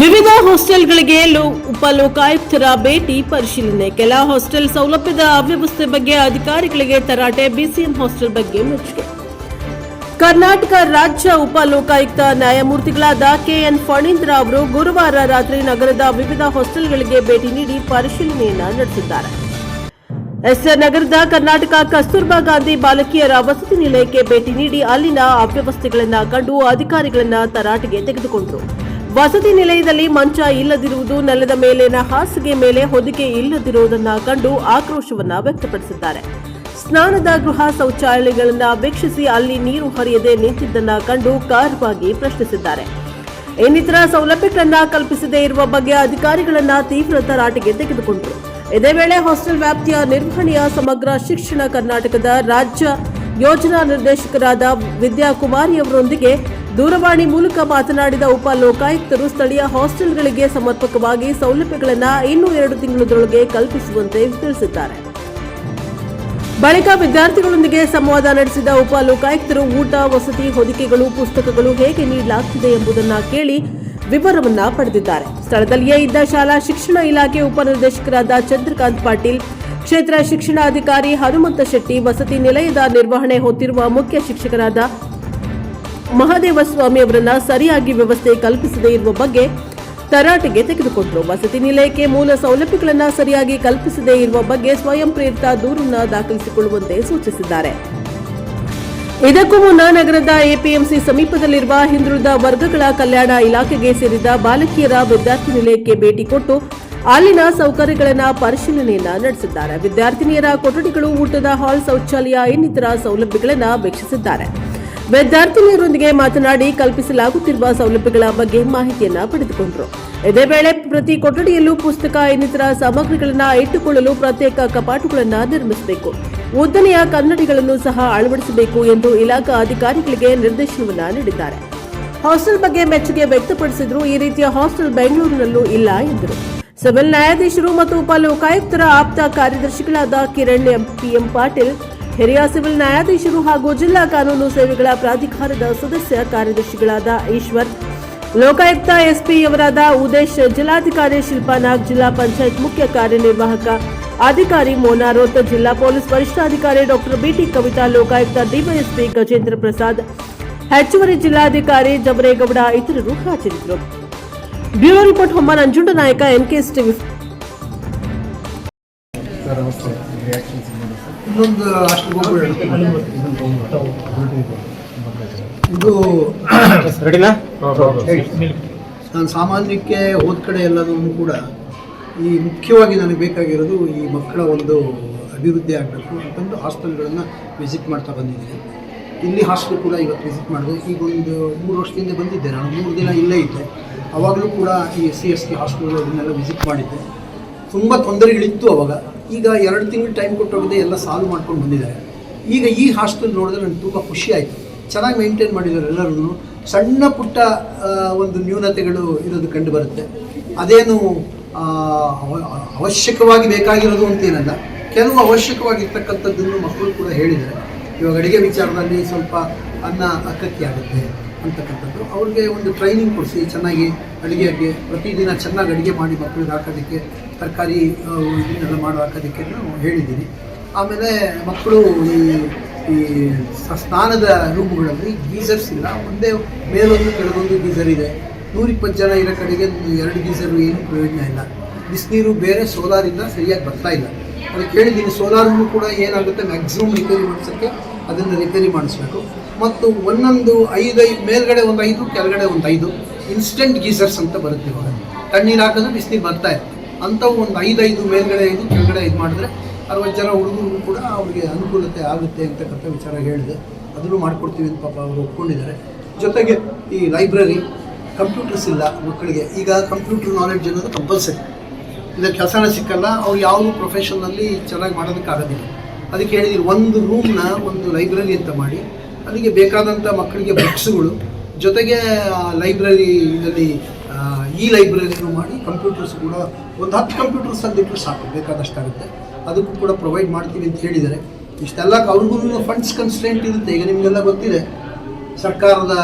ವಿವಿಧ ಹಾಸ್ಟೆಲ್ಗಳಿಗೆ ಉಪಲೋಕಾಯುಕ್ತರ ಭೇಟಿ ಪರಿಶೀಲನೆ. ಕೆಲ ಹಾಸ್ಟೆಲ್ ಸೌಲಭ್ಯದ ಅವ್ಯವಸ್ಥೆ ಬಗ್ಗೆ ಅಧಿಕಾರಿಗಳಿಗೆ ತರಾಟೆ, ಬಿಸಿಎಂ ಹಾಸ್ಟೆಲ್ ಬಗ್ಗೆ ಮೆಚ್ಚುಗೆ. ಕರ್ನಾಟಕ ರಾಜ್ಯ ಉಪಲೋಕಾಯುಕ್ತ ನ್ಯಾಯಮೂರ್ತಿಗಳಾದ ಕೆಎನ್ ಫಣೀಂದ್ರ ಅವರು ಗುರುವಾರ ರಾತ್ರಿ ನಗರದ ವಿವಿಧ ಹಾಸ್ಟೆಲ್ಗಳಿಗೆ ಭೇಟಿ ನೀಡಿ ಪರಿಶೀಲನೆಯನ್ನ ನಡೆಸಿದ್ದಾರೆ. ಎಸ್ಆರ್ ನಗರದ ಕರ್ನಾಟಕ ಕಸ್ತೂರ್ಬಾ ಗಾಂಧಿ ಬಾಲಕಿಯರ ವಸತಿ ನಿಲಯಕ್ಕೆ ಭೇಟಿ ನೀಡಿ ಅಲ್ಲಿನ ಅವ್ಯವಸ್ಥೆಗಳನ್ನು ಕಂಡು ಅಧಿಕಾರಿಗಳನ್ನ ತರಾಟೆಗೆ ತೆಗೆದುಕೊಂಡರು. ವಸತಿ ನಿಲಯದಲ್ಲಿ ಮಂಚ ಇಲ್ಲದಿರುವುದು ನೆಲದ ಮೇಲಿನ ಹಾಸಿಗೆ ಮೇಲೆ ಹೊದಿಕೆ ಇಲ್ಲದಿರುವುದನ್ನ ಕಂಡು ಆಕ್ರೋಶವನ್ನ ವ್ಯಕ್ತಪಡಿಸಿದ್ದಾರೆ. ಸ್ನಾನದ ಗೃಹ ಶೌಚಾಲಯಗಳನ್ನು ವೀಕ್ಷಿಸಿ ಅಲ್ಲಿ ನೀರು ಹರಿಯದೆ ನಿಂತಿದ್ದನ್ನ ಕಂಡು ಕಾರವಾಗಿ ಪ್ರಶ್ನಿಸಿದ್ದಾರೆ. ಇನ್ನಿತರ ಸೌಲಭ್ಯಗಳನ್ನ ಕಲ್ಪಿಸದೇ ಇರುವ ಬಗ್ಗೆ ಅಧಿಕಾರಿಗಳನ್ನ ತೀವ್ರ ತರಾಟೆಗೆ ತೆಗೆದುಕೊಂಡರು. ಇದೇ ವೇಳೆ ಹಾಸ್ಟೆಲ್ ವ್ಯಾಪ್ತಿಯ ನಿರ್ವಹಣೆಯ ಸಮಗ್ರ ಶಿಕ್ಷಣ ಕರ್ನಾಟಕದ ರಾಜ್ಯ ಯೋಜನಾ ನಿರ್ದೇಶಕರಾದ ವಿದ್ಯಾಕುಮಾರಿ ಅವರೊಂದಿಗೆ ದೂರವಾಣಿ ಮೂಲಕ ಮಾತನಾಡಿದ ಉಪ ಲೋಕಾಯುಕ್ತರು ಸ್ಥಳೀಯ ಹಾಸ್ಟೆಲ್ಗಳಿಗೆ ಸಮರ್ಪಕವಾಗಿ ಸೌಲಭ್ಯಗಳನ್ನು ಇನ್ನೂ ಎರಡು ತಿಂಗಳೊಳಗೆ ಕಲ್ಪಿಸುವಂತೆ ತಿಳಿಸಿದ್ದಾರೆ. ಬಳಿಕ ವಿದ್ಯಾರ್ಥಿಗಳೊಂದಿಗೆ ಸಂವಾದ ನಡೆಸಿದ ಉಪ ಲೋಕಾಯುಕ್ತರು ಊಟ, ವಸತಿ, ಹೊದಿಕೆಗಳು, ಪುಸ್ತಕಗಳು ಹೇಗೆ ನೀಡಲಾಗ್ತಿದೆ ಎಂಬುದನ್ನ ಕೇಳಿ ವಿವರವನ್ನ ಪಡೆದಿದ್ದಾರೆ. ಸ್ಥಳದಲ್ಲಿಯೇ ಇದ್ದ ಶಾಲಾ ಶಿಕ್ಷಣ ಇಲಾಖೆ ಉಪನಿರ್ದೇಶಕರಾದ ಚಂದ್ರಕಾಂತ್ ಪಾಟೀಲ್, ಕ್ಷೇತ್ರ ಶಿಕ್ಷಣಾಧಿಕಾರಿ ಹನುಮಂತ ಶೆಟ್ಟಿ, ವಸತಿ ನಿಲಯದ ನಿರ್ವಹಣೆ ಹೊತ್ತಿರುವ ಮುಖ್ಯ ಶಿಕ್ಷಕರಾದ ಮಹಾದೇವ ಸ್ವಾಮಿ ಅವರನ್ನ ಸರಿಯಾಗಿ ವ್ಯವಸ್ಥೆ ಕಲ್ಪಿಸದೇ ಇರುವ ಬಗ್ಗೆ ತರಾಟೆಗೆ ತೆಗೆದುಕೊಂಡರು. ವಸತಿ ನಿಲಯಕ್ಕೆ ಮೂಲ ಸೌಲಭ್ಯಗಳನ್ನು ಸರಿಯಾಗಿ ಕಲ್ಪಿಸದೇ ಇರುವ ಬಗ್ಗೆ ಸ್ವಯಂ ಪ್ರೇರಿತ ದೂರನ್ನ ದಾಖಲಿಸಿಕೊಳ್ಳುವಂತೆ ಸೂಚಿಸಿದ್ದಾರೆ. ಇದಕ್ಕೂ ಮುನ್ನ ನಗರದ ಎಪಿಎಂಸಿ ಸಮೀಪದಲ್ಲಿರುವ ಹಿಂದುಳಿದ ವರ್ಗಗಳ ಕಲ್ಯಾಣ ಇಲಾಖೆಗೆ ಸೇರಿದ ಬಾಲಕಿಯರ ವಿದ್ಯಾರ್ಥಿ ನಿಲಯಕ್ಕೆ ಭೇಟಿ ಕೊಟ್ಟು ಅಲ್ಲಿನ ಸೌಕರ್ಯಗಳನ್ನು ಪರಿಶೀಲನೆಯನ್ನ ನಡೆಸಿದ್ದಾರೆ. ವಿದ್ಯಾರ್ಥಿನಿಯರ ಕೊಠಡಿಗಳು ಊಟದ ಹಾಲ್ ಶೌಚಾಲಯ ಇನ್ನಿತರ ಸೌಲಭ್ಯಗಳನ್ನು ವೀಕ್ಷಿಸಿದ್ದಾರೆ. ವಿದ್ಯಾರ್ಥಿನಿಯರೊಂದಿಗೆ ಮಾತನಾಡಿ ಕಲ್ಪಿಸಲಾಗುತ್ತಿರುವ ಸೌಲಭ್ಯಗಳ ಬಗ್ಗೆ ಮಾಹಿತಿಯನ್ನ ಪಡೆದುಕೊಂಡರು. ಇದೇ ವೇಳೆ ಪ್ರತಿ ಕೊಠಡಿಯಲ್ಲೂ ಪುಸ್ತಕ, ಇನ್ನಿತರ ಸಾಮಗ್ರಿಗಳನ್ನು ಇಟ್ಟುಕೊಳ್ಳಲು ಪ್ರತ್ಯೇಕ ಕಪಾಟುಗಳನ್ನು ನಿರ್ಮಿಸಬೇಕು. ಉದ್ದನೆಯ ಕನ್ನಡಿಗಳನ್ನು ಸಹ ಅಳವಡಿಸಬೇಕು ಎಂದು ಇಲಾಖಾ ಅಧಿಕಾರಿಗಳಿಗೆ ನಿರ್ದೇಶನವನ್ನ ನೀಡಿದ್ದಾರೆ. ಹಾಸ್ಟೆಲ್ ಬಗ್ಗೆ ಮೆಚ್ಚುಗೆ ವ್ಯಕ್ತಪಡಿಸಿದ್ರು, ಈ ರೀತಿಯ ಹಾಸ್ಟೆಲ್ ಬೆಂಗಳೂರಿನಲ್ಲೂ ಇಲ್ಲ ಎಂದರು. ಸಿವಿಲ್ ನ್ಯಾಯಾಧೀಶರು ಮತ್ತು ಉಪ ಲೋಕಾಯುಕ್ತರ ಆಪ್ತ ಕಾರ್ಯದರ್ಶಿಗಳಾದ ಕಿರಣ್ ಎಂಪಿಎಂ ಪಾಟೀಲ್ ಹಿರಿಯ ಸಿವಿಲ್ ನ್ಯಾಯಾಧೀಶರು ಹಾಗೂ ಜಿಲ್ಲಾ ಕಾನೂನು ಸೇವೆಗಳ ಪ್ರಾಧಿಕಾರದ ಸದಸ್ಯ ಕಾರ್ಯದರ್ಶಿಗಳಾದ ಈಶ್ವರ್ ಲೋಕಾಯುಕ್ತ ಎಸ್ಪಿಯವರಾದ ಉದೇಶ್ ಜಿಲ್ಲಾಧಿಕಾರಿ ಶಿಲ್ಪಾ ನಾಗ್ ಜಿಲ್ಲಾ ಪಂಚಾಯತ್ ಮುಖ್ಯ ಕಾರ್ಯನಿರ್ವಾಹಕ ಅಧಿಕಾರಿ ಮೋನಾರೋತ್ ಜಿಲ್ಲಾ ಪೊಲೀಸ್ ವರಿಷ್ಠಾಧಿಕಾರಿ doctor B T Kavitha Lokayukta DYSP Gajendra Prasad ಹೆಚ್ಚುವರಿ ಜಿಲ್ಲಾಧಿಕಾರಿ ಜಬರೇಗೌಡ ಇತರರು ಹಾಜರಿದ್ದರು ಬ್ಯೂರೋ ರಿಪೋರ್ಟ್ ಹೊಮ್ಮ ನಂಜುಂಡ ನಾಯಕ ಎನ್ಕೆಎಸ್ ಟಿವಿ ಸರ್ ನಮಸ್ತೆ ರಿಯಾಕ್ಷನ್ಸ್ ಇನ್ನೊಂದು ಅಷ್ಟು ಇದು ರೆಡಿನಾ ನಾನು ಸಾಮಾನ್ಯಕ್ಕೆ ಹೋದ ಕಡೆ ಎಲ್ಲದೂ ಕೂಡ ಈ ಮುಖ್ಯವಾಗಿ ನನಗೆ ಬೇಕಾಗಿರೋದು ಈ ಮಕ್ಕಳ ಒಂದು ಅಭಿವೃದ್ಧಿ ಆಗಬೇಕು ಅಂತಂದು ಹಾಸ್ಟೆಲ್ಗಳನ್ನು ವಿಸಿಟ್ ಮಾಡ್ತಾ ಬಂದಿದ್ದೀನಿ. ಇಲ್ಲಿ ಹಾಸ್ಟೆಲ್ ಕೂಡ ಇವತ್ತು ವಿಸಿಟ್ ಮಾಡಿದೆ. ಈಗ ಒಂದು ಮೂರು ವರ್ಷದಿಂದ ಬಂದಿದ್ದೆ ನಾನು. ಮೂರು ದಿನ ಇಲ್ಲೇ ಇದ್ದೆ. ಅವಾಗಲೂ ಕೂಡ ಈ ಎಸ್ ಸಿ ಎಸ್ ಟಿ ಹಾಸ್ಟೆಲ್ಗಳನ್ನೆಲ್ಲ ವಿಸಿಟ್ ಮಾಡಿದ್ದೆ. ತುಂಬ ತೊಂದರೆಗಳಿತ್ತು ಅವಾಗ. ಈಗ ಎರಡು ತಿಂಗಳು ಟೈಮ್ ಕೊಟ್ಟೋಗಿದೆ ಎಲ್ಲ ಸಾಲ್ವ್ ಮಾಡ್ಕೊಂಡು ಬಂದಿದ್ದಾರೆ. ಈಗ ಈ ಹಾಸ್ಟೆಲ್ ನೋಡಿದ್ರೆ ನನಗೆ ತುಂಬ ಖುಷಿ ಆಯಿತು. ಚೆನ್ನಾಗಿ ಮೇಂಟೈನ್ ಮಾಡಿದ್ದಾರೆ ಎಲ್ಲರೂ ಸಣ್ಣ ಪುಟ್ಟ ಒಂದು ನ್ಯೂನತೆಗಳು ಇರೋದು ಕಂಡು ಬರುತ್ತೆ. ಅದೇನು ಅವಶ್ಯಕವಾಗಿ ಬೇಕಾಗಿರೋದು ಅಂತೇನಲ್ಲ ಕೆಲವು ಅವಶ್ಯಕವಾಗಿರ್ತಕ್ಕಂಥದ್ದನ್ನು ಮಕ್ಕಳು ಕೂಡ ಹೇಳಿದ್ದಾರೆ. ಇವಾಗ ಅಡುಗೆ ವಿಚಾರದಲ್ಲಿ ಸ್ವಲ್ಪ ಅನ್ನ ಅಕ್ಕಕ್ಕೆ ಆಗುತ್ತೆ ಅಂತಕ್ಕಂಥದ್ದು. ಅವ್ರಿಗೆ ಒಂದು ಟ್ರೈನಿಂಗ್ ಕೊಡಿಸಿ, ಚೆನ್ನಾಗಿ ಅಡುಗೆಗೆ ಪ್ರತಿದಿನ ಚೆನ್ನಾಗಿ ಅಡುಗೆ ಮಾಡಿ ಮಕ್ಕಳಿಗೆ ಹಾಕೋದಕ್ಕೆ ತರಕಾರಿ ಇದನ್ನೆಲ್ಲ ಮಾಡುವಾಗ ಅದಕ್ಕೆ ಹೇಳಿದ್ದೀನಿ ಆಮೇಲೆ ಮಕ್ಕಳು ಈ ಈ ಸ್ನಾನದ ರೂಮ್ಗಳಲ್ಲಿ ಗೀಸರ್ಸ್ ಇಲ್ಲ. ಒಂದೇ ಮೇಲೊಂದು ಕೆಳಗೊಂದು ಗೀಸರ್ ಇದೆ. ನೂರಿಪ್ಪತ್ತು ಜನ ಇರೋ ಕಡೆಗೆ ಎರಡು ಗೀಸರು ಏನು ಪ್ರಯೋಜನ ಇಲ್ಲ. ಬಿಸಿನೀರು ಬೇರೆ ಸೋಲಾರಿಂದ ಸರಿಯಾಗಿ ಬರ್ತಾ ಇಲ್ಲ. ಅದಕ್ಕೆ ಹೇಳಿದ್ದೀನಿ ಸೋಲಾರ್ನು ಕೂಡ ಏನಾಗುತ್ತೆ ಮ್ಯಾಕ್ಸಿಮಮ್ ರಿಪೇರಿ ಮಾಡಿಸೋಕ್ಕೆ ಅದನ್ನು ರಿಪೇರಿ ಮಾಡಿಸ್ಬೇಕು. ಮತ್ತು ಒಂದೊಂದು ಐದೈದು ಮೇಲ್ಗಡೆ ಒಂದು ಐದು ಕೆಳಗಡೆ ಒಂದು ಐದು ಇನ್ಸ್ಟೆಂಟ್ ಗೀಸರ್ಸ್ ಅಂತ ಬರುತ್ತೆ ಇವಾಗ. ತಣ್ಣೀರು ಹಾಕಿದ್ರೆ ಬಿಸಿನೀರು ಬರ್ತಾ ಇದೆ. ಅಂಥವು ಒಂದು ಐದೈದು ಮೇಲ್ಗಡೆ ಐದು ಕೆಳಗಡೆ ಇದು ಮಾಡಿದ್ರೆ ಅರವತ್ತು ಜನ ಹುಡುಗರು ಕೂಡ ಅವ್ರಿಗೆ ಅನುಕೂಲತೆ ಆಗುತ್ತೆ ಅಂತಕ್ಕಂಥ ವಿಚಾರ ಹೇಳಿದೆ. ಅದನ್ನು ಮಾಡಿಕೊಡ್ತೀವಿ ಅಂತ ಪಾಪ ಅವರು ಒಪ್ಕೊಂಡಿದ್ದಾರೆ. ಜೊತೆಗೆ ಈ ಲೈಬ್ರರಿ ಕಂಪ್ಯೂಟರ್ಸ್ ಇಲ್ಲ ಮಕ್ಕಳಿಗೆ. ಈಗ ಕಂಪ್ಯೂಟರ್ ನಾಲೆಡ್ಜ್ ಅನ್ನೋದು ಕಂಪಲ್ಸರಿ ಇಲ್ಲ, ಕೆಲಸನ ಸಿಕ್ಕಲ್ಲ, ಅವ್ರು ಯಾವುದು ಪ್ರೊಫೆಷನಲ್ಲಿ ಚೆನ್ನಾಗಿ ಮಾಡೋದಕ್ಕಾಗೋದಿಲ್ಲ. ಅದಕ್ಕೆ ಹೇಳಿದ್ದೀನಿ ಒಂದು ರೂಮ್ನ ಒಂದು ಲೈಬ್ರರಿ ಅಂತ ಮಾಡಿ ಅಲ್ಲಿಗೆ ಬೇಕಾದಂಥ ಮಕ್ಕಳಿಗೆ ಬುಕ್ಸ್ಗಳು ಜೊತೆಗೆ ಲೈಬ್ರರಿ ಇದರಲ್ಲಿ ಈ ಲೈಬ್ರರಿನೂ ಮಾಡಿ ಕಂಪ್ಯೂಟರ್ಸ್ ಕೂಡ ಒಂದು ಹತ್ತು ಕಂಪ್ಯೂಟರ್ಸ್ ತಂದಿಟ್ಟರು ಸಾಕು, ಬೇಕಾದಷ್ಟಾಗುತ್ತೆ. ಅದಕ್ಕೂ ಕೂಡ ಪ್ರೊವೈಡ್ ಮಾಡ್ತೀವಿ ಅಂತ ಹೇಳಿದ್ದಾರೆ. ಇಷ್ಟೆಲ್ಲ ಅವ್ರಿಗೂ ಫಂಡ್ಸ್ ಕನ್ಸ್ಟೆಂಟ್ ಇರುತ್ತೆ, ಈಗ ನಿಮಗೆಲ್ಲ ಗೊತ್ತಿದೆ. ಸರ್ಕಾರದ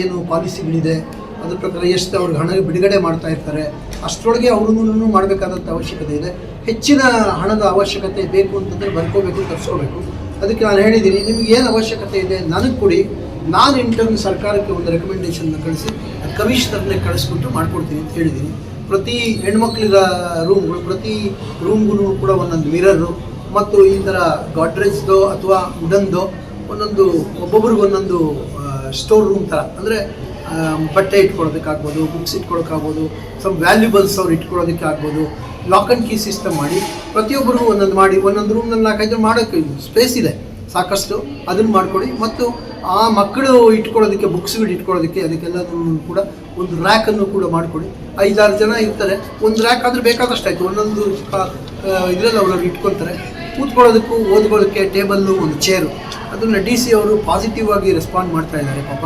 ಏನು ಪಾಲಿಸಿಗಳಿದೆ ಅದ್ರ ಪ್ರಕಾರ ಎಷ್ಟು ಅವ್ರಿಗೆ ಹಣ ಬಿಡುಗಡೆ ಮಾಡ್ತಾ ಇರ್ತಾರೆ, ಅಷ್ಟರೊಳಗೆ ಅವ್ರಿಗೂ ಮಾಡಬೇಕಾದಂಥ ಅವಶ್ಯಕತೆ ಇದೆ. ಹೆಚ್ಚಿನ ಹಣದ ಅವಶ್ಯಕತೆ ಬೇಕು ಅಂತಂದರೆ ಬರ್ಕೋಬೇಕು, ತರಿಸ್ಕೋಬೇಕು. ಅದಕ್ಕೆ ನಾನು ಹೇಳಿದ್ದೀನಿ, ನಿಮ್ಗೆ ಏನು ಅವಶ್ಯಕತೆ ಇದೆ, ನನಗೆ ಕೊಡಿ. ನಾನು ಇಂಟರ್ನ್ ಸರ್ಕಾರಕ್ಕೆ ಒಂದು ರೆಕಮೆಂಡೇಷನ್ನ ಕಳಿಸಿ ಕಮಿಷನರ್ನೇ ಕಳಿಸ್ಬಿಟ್ಟು ಮಾಡ್ಕೊಡ್ತೀನಿ ಅಂತ ಹೇಳಿದ್ದೀನಿ ಪ್ರತಿ ಹೆಣ್ಮಕ್ಳಿಗ ರೂಮ್ಗಳು ಪ್ರತಿ ರೂಮ್ಗೂ ಕೂಡ ಒಂದೊಂದು ಮಿರರು ಮತ್ತು ಈ ಥರ ಗಾಡ್ರೇಜ್ದೋ ಅಥವಾ ವುಡನ್ದೋ ಒಂದೊಂದು, ಒಬ್ಬೊಬ್ರಿಗೆ ಒಂದೊಂದು ಸ್ಟೋರ್ ರೂಮ್ ಥರ ಅಂದರೆ ಬಟ್ಟೆ ಇಟ್ಕೊಳೋದಕ್ಕಾಗ್ಬೋದು ಬುಕ್ಸ್ ಇಟ್ಕೊಳಕ್ಕಾಗ್ಬೋದು ಸಮ್ ವ್ಯಾಲ್ಯೂಬಲ್ಸ್ ಅವ್ರು ಇಟ್ಕೊಳ್ಳೋದಕ್ಕೆ ಆಗ್ಬೋದು ಲಾಕ್ ಆ್ಯಂಡ್ ಕೀ ಸಿಸ್ಟಮ್ ಮಾಡಿ, ಪ್ರತಿಯೊಬ್ಬರಿಗೂ ಒಂದೊಂದು ಮಾಡಿ, ಒಂದೊಂದು ರೂಮ್ನಲ್ಲಿ ನಾಲ್ಕೈದು ಮಾಡೋಕ್ಕೆ ಸ್ಪೇಸ್ ಇದೆ. ಸಾಕಷ್ಟು ಅದನ್ನು ಮಾಡಿಕೊಡಿ. ಮತ್ತು ಆ ಮಕ್ಕಳು ಇಟ್ಕೊಳ್ಳೋದಕ್ಕೆ, ಬುಕ್ಸ್ಗಳು ಇಟ್ಕೊಳ್ಳೋದಕ್ಕೆ ಅದಕ್ಕೆಲ್ಲದನ್ನು ಕೂಡ ಒಂದು ರ್ಯಾಕನ್ನು ಕೂಡ ಮಾಡಿಕೊಡಿ. ಐದಾರು ಜನ ಇರ್ತಾರೆ. ಒಂದು ರ್ಯಾಕ್ ಆದರೆ ಬೇಕಾದಷ್ಟು ಆಯಿತು ಒಂದೊಂದು ಇದರಲ್ಲಿ ಅವರು ಇಟ್ಕೊಳ್ತಾರೆ. ಕೂತ್ಕೊಳ್ಳೋದಕ್ಕೂ ಓದ್ಕೊಳ್ಳೋಕ್ಕೆ ಟೇಬಲ್ಲು, ಒಂದು ಚೇರು ಅದನ್ನು ಡಿ ಸಿ ಅವರು ಪಾಸಿಟಿವ್ ಆಗಿ ರೆಸ್ಪಾಂಡ್ ಮಾಡ್ತಾ ಇದ್ದಾರೆ. ಪಾಪ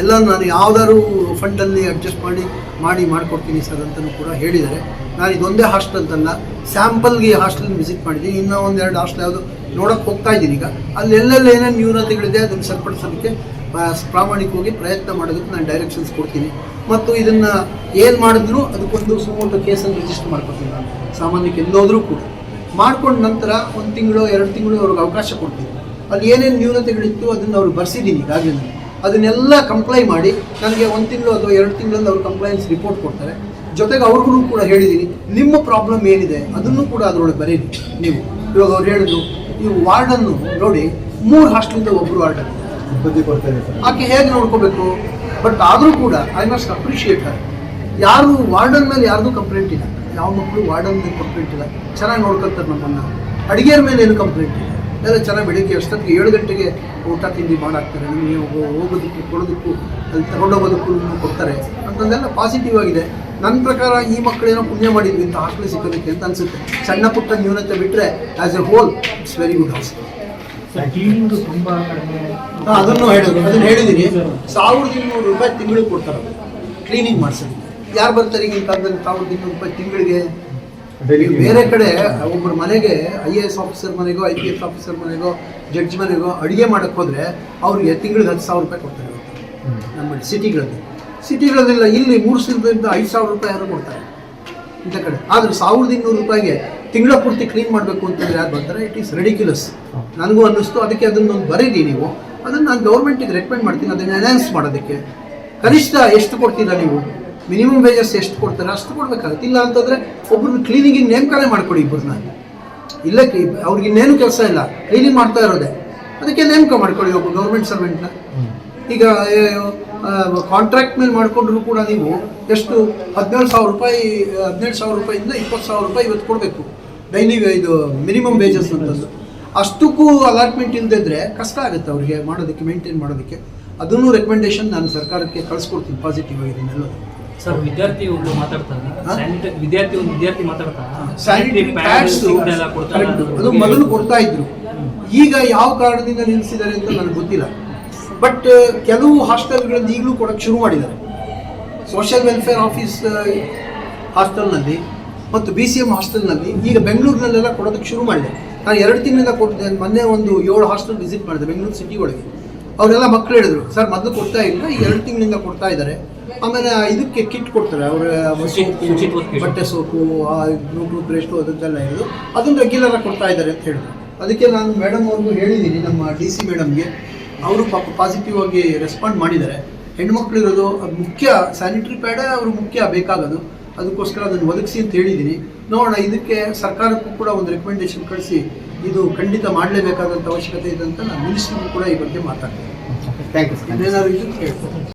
ಎಲ್ಲ ನಾನು ಯಾವ್ದಾದ್ರು ಫಂಡಲ್ಲಿ ಅಡ್ಜಸ್ಟ್ ಮಾಡಿ ಮಾಡಿ ಮಾಡಿಕೊಡ್ತೀನಿ ಸರ್ ಅಂತಲೂ ಕೂಡ ಹೇಳಿದ್ದಾರೆ. ನಾನು ಇದೊಂದೇ ಹಾಸ್ಟೆಲ್ ಅಂತಲ್ಲ ಸ್ಯಾಂಪಲ್ಗೆ ಹಾಸ್ಟೆಲ್ ವಿಸಿಟ್ ಮಾಡಿದ್ದೀನಿ. ಇನ್ನೂ ಒಂದೆರಡು ಹಾಸ್ಟೆಲ್ ಯಾವುದು ನೋಡೋಕೆ ಹೋಗ್ತಾ ಇದ್ದೀನಿ. ಈಗ ಅಲ್ಲಿ ಎಲ್ಲೆಲ್ಲಿ ಏನೇನು ನ್ಯೂನತೆಗಳಿದೆ ಅದನ್ನು ಸರಿಪಡಿಸೋದಕ್ಕೆ ಪ್ರಾಮಾಣಿಕವಾಗಿ ಪ್ರಯತ್ನ ಮಾಡೋದಕ್ಕೆ ನಾನು ಡೈರೆಕ್ಷನ್ಸ್ ಕೊಡ್ತೀನಿ. ಮತ್ತು ಇದನ್ನು ಏನು ಮಾಡಿದ್ರು ಅದಕ್ಕೊಂದು ಸುಮೋಟೋ ಕೇಸನ್ನು ರಿಜಿಸ್ಟರ್ ಮಾಡ್ಕೊತೀನಿ ನಾನು. ಸಾಮಾನ್ಯಕ್ಕೆ ಎಲ್ಲೋದ್ರೂ ಕೂಡ. ಮಾಡ್ಕೊಂಡ ನಂತರ ಒಂದು ತಿಂಗಳು, ಎರಡು ತಿಂಗಳು ಅವ್ರಿಗೆ ಅವಕಾಶ ಕೊಡ್ತೀನಿ. ಅಲ್ಲಿ ಏನೇನು ನ್ಯೂನತೆಗಳಿತ್ತು ಅದನ್ನು ಅವ್ರು ಬರ್ಸಿದ್ದೀನಿ ಈಗಾಗಲೇ ನಾನು. ಅದನ್ನೆಲ್ಲ ಕಂಪ್ಲೈ ಮಾಡಿ ನನಗೆ ಒಂದು ತಿಂಗಳು ಅಥವಾ ಎರಡು ತಿಂಗಳಲ್ಲಿ ಅವ್ರು ಕಂಪ್ಲೈನ್ಸ್ ರಿಪೋರ್ಟ್ ಕೊಡ್ತಾರೆ. ಜೊತೆಗೆ ಅವ್ರಿಗೂ ಕೂಡ ಹೇಳಿದ್ದೀನಿ ನಿಮ್ಮ ಪ್ರಾಬ್ಲಮ್ ಏನಿದೆ ಅದನ್ನು ಕೂಡ ಅದರೊಳಗೆ ಬರೀರಿ ನೀವು. ಇವಾಗ ಅವ್ರು ಹೇಳಿದ್ರು ನೀವು ವಾರ್ಡನ್ನು ನೋಡಿ ಮೂರು ಹಾಸ್ಟೆಲಿಂದ ಒಬ್ಬರು ವಾರ್ಡನ್ ಬುದ್ಧಿ ಕೊಡ್ತಾರೆ ಆಕೆ ಹೇಗೆ ನೋಡ್ಕೋಬೇಕು? ಬಟ್ ಆದರೂ ಕೂಡ ಐ ಮಸ್ಟ್ ಅಪ್ರಿಷಿಯೇಟ್ ಯಾರು ವಾರ್ಡನ್ ಮೇಲೆ ಯಾರ್ದು ಕಂಪ್ಲೇಂಟ್ ಇಲ್ಲ. ಯಾವ ಮಕ್ಕಳು ವಾರ್ಡನ್ ಮೇಲೆ ಕಂಪ್ಲೇಂಟ್ ಇಲ್ಲ. ಚೆನ್ನಾಗಿ ನೋಡ್ಕೊಳ್ತಾರೆ ನಮ್ಮನ್ನು. ಅಡುಗೆಯರ ಮೇಲೆ ಏನು ಕಂಪ್ಲೇಂಟ್ ಇಲ್ಲ. ಎಲ್ಲ ಚೆನ್ನಾಗಿ ಬೆಳಿಗ್ಗೆ ಅಷ್ಟೊತ್ತಿಗೆ ಏಳು ಗಂಟೆಗೆ ಊಟ ತಿಂಡಿ ಮಾಡಾಕ್ತಾರೆ. ನೀವು ಹೋಗೋದಕ್ಕೆ ಕೊಡೋದಕ್ಕೂ ಅಲ್ಲಿ ತಗೊಂಡೋಗೋದಕ್ಕೂ ಕೊಡ್ತಾರೆ. ಅಂತಂದೆಲ್ಲ ಪಾಸಿಟಿವ್ ಆಗಿದೆ. ನನ್ನ ಪ್ರಕಾರ ಈ ಮಕ್ಕಳೇನೋ ಪುಣ್ಯ ಮಾಡಿದ್ವಿ ಅಂತ ಆಕಳು ಸಿಕ್ಕೋದಕ್ಕೆ ಅಂತ ಅನ್ಸುತ್ತೆ. ಸಣ್ಣ ಪುಟ್ಟ ನ್ಯೂನತೆ ಬಿಟ್ಟರೆ as a whole it's very good house ತುಂಬ ಅದನ್ನು ಹೇಳೋದು ಅದನ್ನು ಹೇಳಿದ್ದೀನಿ ಸಾವಿರದ ಇನ್ನೂರು ರೂಪಾಯಿ ತಿಂಗಳಿಗೆ ಕೊಡ್ತಾರೆ ಕ್ಲೀನಿಂಗ್ ಮಾಡ್ಸೋದು. ಯಾರು ಬರ್ತಾರೆ ಈಗಿನ ಕಾಲದಲ್ಲಿ ಸಾವಿರದ ಇನ್ನೂರು ರೂಪಾಯಿ ತಿಂಗಳಿಗೆ? ಬೇರೆ ಕಡೆ ಒಬ್ಬರ ಮನೆಗೆ ಐ ಎ ಎಸ್ ಆಫೀಸರ್ ಮನೆಗೋ ಐ ಪಿ ಎಸ್ ಆಫೀಸರ್ ಮನೆಗೋ ಜಡ್ಜ್ ಮನೆಗೋ ಅಡುಗೆ ಮಾಡಕ್ಕೆ ಹೋದರೆ ಅವ್ರಿಗೆ ತಿಂಗಳಿಗೆ ಹತ್ತು ಸಾವಿರ ರೂಪಾಯಿ ಕೊಡ್ತಾರೆ. ನಮ್ಮ ಸಿಟಿಗಳಲ್ಲಿ ಸಿಟಿಗಳಲ್ಲೆಲ್ಲ, ಇಲ್ಲಿ ಮೂರು ಸಾವಿರದಿಂದ ಐದು ಸಾವಿರ ರೂಪಾಯಿ ಯಾರು ಕೊಡ್ತಾರೆ ಇಂಥ ಕಡೆ. ಆದರೆ ಸಾವಿರದ ಇನ್ನೂರು ರೂಪಾಯಿಗೆ ತಿಂಗಳ ಪೂರ್ತಿ ಕ್ಲೀನ್ ಮಾಡಬೇಕು ಅಂತಂದರೆ ಯಾರು ಬರ್ತಾರೆ? ಇಟ್ ಈಸ್ ರೆಡಿಕ್ಯುಲಸ್ ನನಗೂ ಅನ್ನಿಸ್ತು, ಅದಕ್ಕೆ ಅದನ್ನೊಂದು ಬರೀರಿ ನೀವು. ಅದನ್ನು ನಾನು ಗೌರ್ಮೆಂಟಿಗೆ ರೆಕಮೆಂಡ್ ಮಾಡ್ತೀನಿ, ಅದನ್ನು ಅನೌನ್ಸ್ ಮಾಡೋದಕ್ಕೆ. ಕನಿಷ್ಠ ಎಷ್ಟು ಕೊಡ್ತೀರಾ ನೀವು? ಮಿನಿಮಮ್ ವೇಜಸ್ ಎಷ್ಟು ಕೊಡ್ತಾರೆ? ಅಷ್ಟು ಕೊಡ್ಬೇಕಾಗುತ್ತೆ. ಇಲ್ಲ ಅಂತಂದರೆ ಒಬ್ಬರನ್ನ ಕ್ಲೀನಿಂಗಿಗೆ ನೇಮಕಾನೆ ಮಾಡ್ಕೊಡಿ ಇಬ್ಬರನ್ನ. ಇಲ್ಲ ಅವ್ರಿಗೆ ಇನ್ನೇನು ಕೆಲಸ ಇಲ್ಲ. ಕ್ಲೀನಿಂಗ್ ಮಾಡ್ತಾ ಇರೋದೆ. ಅದಕ್ಕೆ ನೇಮಕ ಮಾಡ್ಕೊಳ್ಳಿ ಒಬ್ಬ ಗೌರ್ಮೆಂಟ್ ಸರ್ವೆಂಟ್ನ ಈಗ ಕಾಂಟ್ರಾಕ್ಟ್ ಮೇಲೆ ಮಾಡಿಕೊಂಡ್ರು ಕೂಡ ನೀವು ಎಷ್ಟು ಹದಿನೇಳು ಸಾವಿರ ರೂಪಾಯಿ ಹದಿನೇಳು ಸಾವಿರ ರೂಪಾಯಿಂದ ಇಪ್ಪತ್ತು ಸಾವಿರ ರೂಪಾಯಿ ಇವತ್ತು ಕೊಡಬೇಕು. ಡೈಲಿ ಇದು ಮಿನಿಮಮ್ ವೇಜಸ್ ಅಂತಂದು ಅಷ್ಟಕ್ಕೂ ಅಲಾಟ್ಮೆಂಟ್ ಇಲ್ಲದಿದ್ದರೆ ಕಷ್ಟ ಆಗುತ್ತೆ ಅವರಿಗೆ ಮಾಡೋದಕ್ಕೆ ಮೇಂಟೈನ್ ಮಾಡೋದಕ್ಕೆ. ಅದನ್ನು ರೆಕಮೆಂಡೇಶನ್ ನಾನು ಸರ್ಕಾರಕ್ಕೆ ಕಳಿಸ್ಕೊಡ್ತೀನಿ ಪಾಸಿಟಿವ್ ಆಗಿ ಇದನ್ನೆಲ್ಲ. ಸರ್ ವಿದ್ಯಾರ್ಥಿ ಒಬ್ಬರು? ಸ್ಯಾನಿಟರಿ ವಿದ್ಯಾರ್ಥಿ ಒಂದು ವಿದ್ಯಾರ್ಥಿ ಪ್ಯಾಡ್ಸ್ ಅದು ಮೊದಲು ಕೊಡ್ತಾ ಇದ್ರು. ಈಗ ಯಾವ ಕಾರಣದಿಂದ ನಿಲ್ಲಿಸಿದ್ದಾರೆ ಅಂತ ನನಗೆ ಗೊತ್ತಿಲ್ಲ. ಬಟ್ ಕೆಲವು ಹಾಸ್ಟೆಲ್ಗಳಲ್ಲಿ ಈಗಲೂ ಕೊಡಕ್ಕೆ ಶುರು ಮಾಡಿದ್ದಾರೆ. ಸೋಷಿಯಲ್ ವೆಲ್ಫೇರ್ ಆಫೀಸ್ ಹಾಸ್ಟೆಲ್ನಲ್ಲಿ ಮತ್ತು ಬಿ ಸಿ ಎಂ ಹಾಸ್ಟೆಲ್ನಲ್ಲಿ ಈಗ ಬೆಂಗಳೂರಿನಲ್ಲೆಲ್ಲ ಕೊಡೋದಕ್ಕೆ ಶುರು ಮಾಡಿದೆ ನಾನು ಎರಡು ತಿಂಗಳಿಂದ ಕೊಟ್ಟಿದ್ದೆ ಮೊನ್ನೆ ಒಂದು ಏಳು ಹಾಸ್ಟೆಲ್ ವಿಸಿಟ್ ಮಾಡಿದೆ ಬೆಂಗಳೂರು ಸಿಟಿ ಒಳಗೆ. ಅವರೆಲ್ಲ ಮಕ್ಕಳು ಹೇಳಿದ್ರು ಸರ್ ಮೊದಲು ಕೊಡ್ತಾ ಇಲ್ಲ ಈ ಎರಡು ತಿಂಗಳಿಂದ ಕೊಡ್ತಾ ಇದ್ದಾರೆ. ಆಮೇಲೆ ಇದಕ್ಕೆ ಕಿಟ್ ಕೊಡ್ತಾರೆ ಅವರ. ಬಟ್ಟೆ ಸೋಪು ಬ್ಲೂಟೂತ್ ಬ್ರಷ್ಟು ಅದಕ್ಕೆಲ್ಲ ಹೇಳಿದ್ರು. ಅದನ್ನು ರೆಗ್ಯುಲರ್ ಆಗಿ ಕೊಡ್ತಾ ಇದ್ದಾರೆ ಅಂತ ಹೇಳಿದ್ರು. ಅದಕ್ಕೆ ನಾನು ಮೇಡಮ್ ಅವ್ರಿಗೂ ಹೇಳಿದ್ದೀನಿ ನಮ್ಮ ಡಿ ಸಿ ಮೇಡಮ್ಗೆ ಅವರು ಪಾಪ ಪಾಸಿಟಿವ್ ಆಗಿ ರೆಸ್ಪಾಂಡ್ ಮಾಡಿದ್ದಾರೆ. ಹೆಣ್ಮಕ್ಳು ಇರೋದು ಅದು ಮುಖ್ಯ ಸ್ಯಾನಿಟರಿ ಪ್ಯಾಡೇ ಅವರು ಮುಖ್ಯ ಬೇಕಾಗೋದು. ಅದಕ್ಕೋಸ್ಕರ ಅದನ್ನು ಒದಗಿಸಿ ಅಂತ ಹೇಳಿದ್ದೀನಿ. ನೋಡೋಣ ಇದಕ್ಕೆ ಸರ್ಕಾರಕ್ಕೂ ಕೂಡ ಒಂದು ರೆಕಮೆಂಡೇಶನ್ ಕಳಿಸಿ ಇದು ಖಂಡಿತ ಮಾಡಲೇಬೇಕಾದಂಥ ಅವಶ್ಯಕತೆ ಇದೆ ಅಂತ ನಾನು ಮಿನಿಸ್ಟ್ರಿಗೂ ಕೂಡ ಈ ಬಗ್ಗೆ ಮಾತಾಡ್ತೀನಿ. Thank you